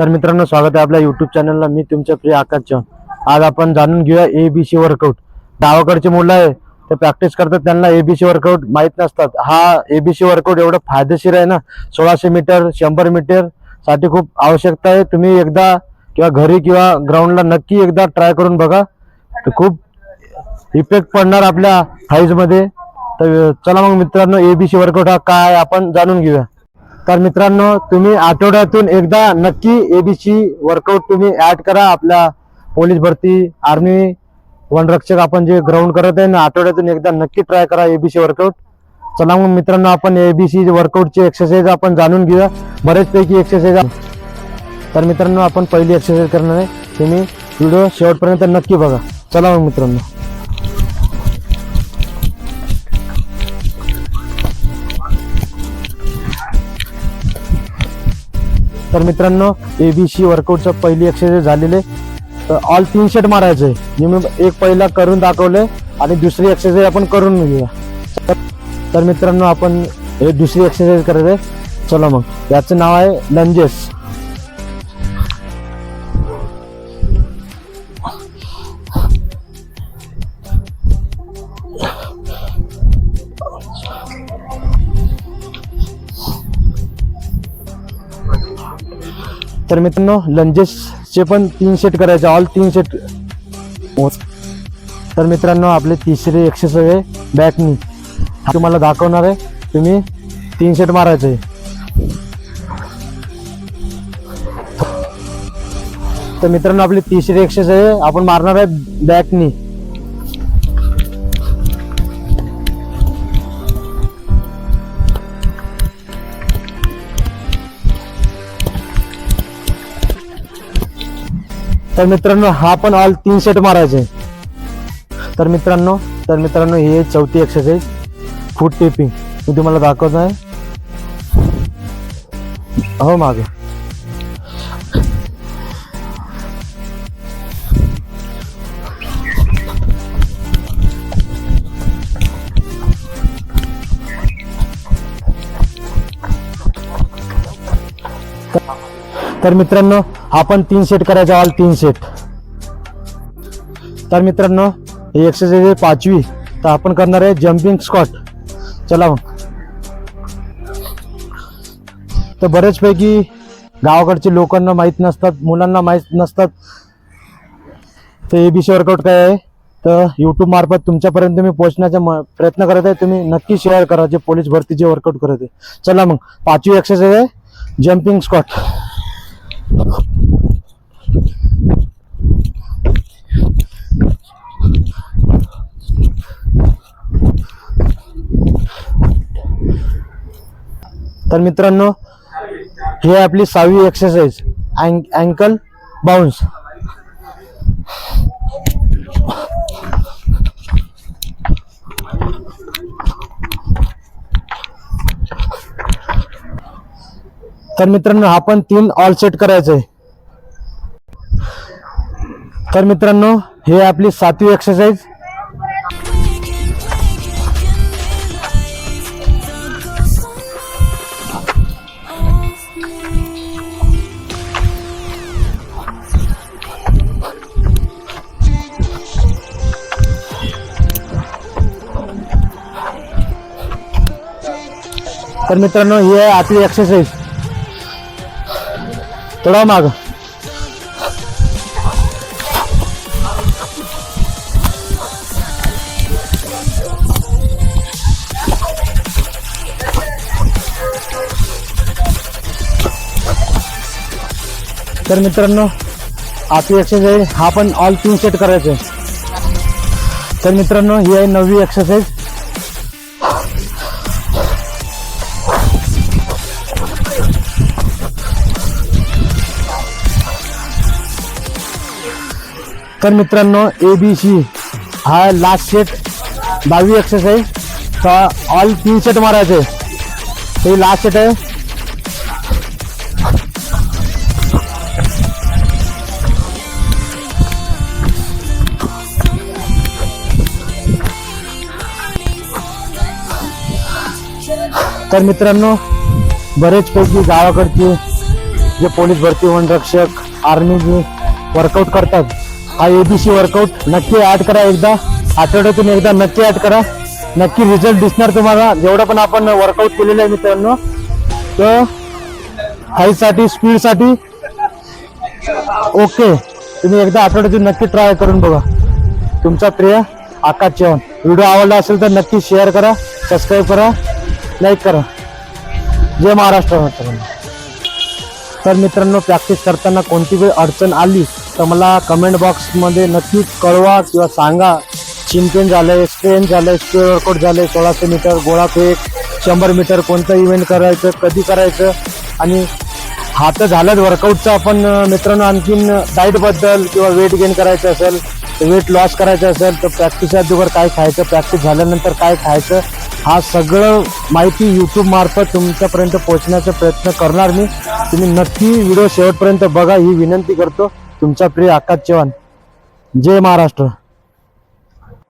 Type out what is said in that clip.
तर मित्रांनो स्वागत आहे आपल्या युट्यूब चॅनलला मी तुमच्या प्रिय आकाश चव्हाण. आज आपण जाणून घेऊया ए बी सी वर्कआउट गावाकडचे मुलं आहे ते प्रॅक्टिस करतात त्यांना ए बी सी वर्कआउट माहीत नसतात. हा ए बी सी वर्कआउट एवढं फायदेशीर आहे ना? सोळाशे मीटर शंभर मीटरसाठी खूप आवश्यकता आहे. तुम्ही एकदा किंवा घरी किंवा ग्राउंडला नक्की एकदा ट्राय करून बघा. तर खूप इफेक्ट पडणार आपल्या हाईजमध्ये तर चला मग मित्रांनो ए बी सी वर्कआउट हा काय आपण जाणून घेऊया. तर मित्रांनो तुम्ही आठवड्यातून एकदा नक्की एबीसी वर्कआउट तुम्ही ऍड करा. आपल्या पोलीस भरती आर्मी वनरक्षक आपण जे ग्राउंड करत आहे ना आठवड्यातून एकदा नक्की ट्राय करा एबीसी वर्कआउट चला मग मित्रांनो आपण एबीसी वर्कआउटची एक्सरसाइज आपण जाणून घेऊया. बरेचपैकी एक्सरसाइज तर मित्रांनो आपण पहिली एक्सरसाइज करणार आहे. तुम्ही व्हिडिओ शेवटपर्यंत नक्की बघा. चला मग मित्रांनो. तर मित्रांनो एबीसी वर्कआउटचं पहिली एक्सरसाइज झालेले तर ऑल तीन शेट मारायचे आहे. मी एक पहिला करून दाखवले आणि दुसरी एक्सरसाइज आपण करून घेऊया. तर- मित्रांनो आपण हे दुसरी एक्सरसाइज करायचे आहे. चला मग. याचं नाव आहे लंजेस तर मित्रांनो लंजेसचे पण तीन सेट करायचे. ऑल तीन सेट तर मित्रांनो आपले तिसरे एक्सरसाइज आहे बॅकनी तुम्हाला दाखवणार आहे तुम्ही तीन सेट मारायचे. आहे. तर मित्रांनो आपली तिसरी एक्सरसाइज आहे आपण मारणार आहे बॅकनी तर मित्रांनो हा पण ऑल तीन सेट मारायचे. तर मित्रांनो तर मित्रांनो ही चौथी एक्सरसाइज फूट टेपिंग मी तुम्हाला दाखवत आहे. हो मागे. तर मित्रांनो आपण तीन सेट करायचा आहोत तीन सेट तर मित्रांनो हे एक्सरसाइज आहे पाचवी. तर आपण करणार आहे जम्पिंग स्कॉट चला मग. तर बरेचपैकी गावाकडचे लोकांना माहीत नसतात मुलांना माहीत नसतात. तर ए बी सी वर्कआउट काय आहे? तर यूट्यूब मार्फत तुमच्यापर्यंत मी पोहोचण्याचा म- प्रयत्न करत आहे. तुम्ही नक्की शेअर करा जे पोलीस भरतीचे वर्कआउट करत आहे. चला मग. पाचवी एक्सरसाइज आहे जम्पिंग स्कॉट तर मित्रांनो ही आपली सहावी एक्सरसाइज अँकल बाउन्स तर मित्रांनो आपण तीन ऑल सेट करायचं आहे तर मित्रांनो हे आपली सातवी एक्सरसाइज तर मित्रांनो ही आहे आपली एक्सरसाइज थोडा माग. तर मित्रांनो आपली एक्सरसाइज हा पण ऑल तीन सेट करायचे तर मित्रांनो ही आहे नववी एक्सरसाइज तर मित्रांनो ए बी सी हा लास्ट सेट दहावी एक्सरसाइज का ऑल तीन सेट मारायचे. हे लास्ट सेट आहे. तर मित्रांनो बरेचपैकी गावाकडचे जे पोलीस भरती वनरक्षक आर्मी वर्कआउट करतात हा एबीसी वर्कआउट नक्की ऍड करा एकदा. आठवड्यातून एकदा नक्की ऍड करा. नक्की रिझल्ट दिसणार तुम्हाला. जेवढं पण आपण वर्कआउट केलेलं आहे मित्रांनो. तर हाईटसाठी स्पीडसाठी ओके. तुम्ही एकदा आठवड्यातून नक्की ट्राय करून बघा. तुमचा प्रिय आकाश चव्हाण. व्हिडिओ आवडला असेल तर नक्की शेअर करा. सबस्क्राईब करा. लाईक करा. जय महाराष्ट्र मित्रांनो. तर मित्रांनो प्रॅक्टिस करताना कोणती वेळ अडचण आली तर मला कमेंट बॉक्समध्ये नक्की कळवा किंवा सांगा. चिंपेन झालंय स्ट्रेन झालंय स्पीड वर्कआउट झालंय सोळाशे मीटर गोळा फेक शंभर मीटर कोणतं इव्हेंट करायचं कधी करायचं? आणि हा तर झालंच वर्कआउटचं आपण मित्रांनो आणखीन डाईटबद्दल किंवा वेट गेन करायचं असेल वेट लॉस करायचं असेल तर प्रॅक्टिस अगोदर काय खायचं प्रॅक्टिस झाल्यानंतर काय खायचं हा सगळं माहिती यूट्यूबमार्फत तुमच्यापर्यंत पोहोचण्याचा प्रयत्न करणार मी. तुम्ही नक्की व्हिडिओ शेवटपर्यंत बघा ही विनंती करतो. तुमचा प्रिय आकाश चव्हाण. जय महाराष्ट्र.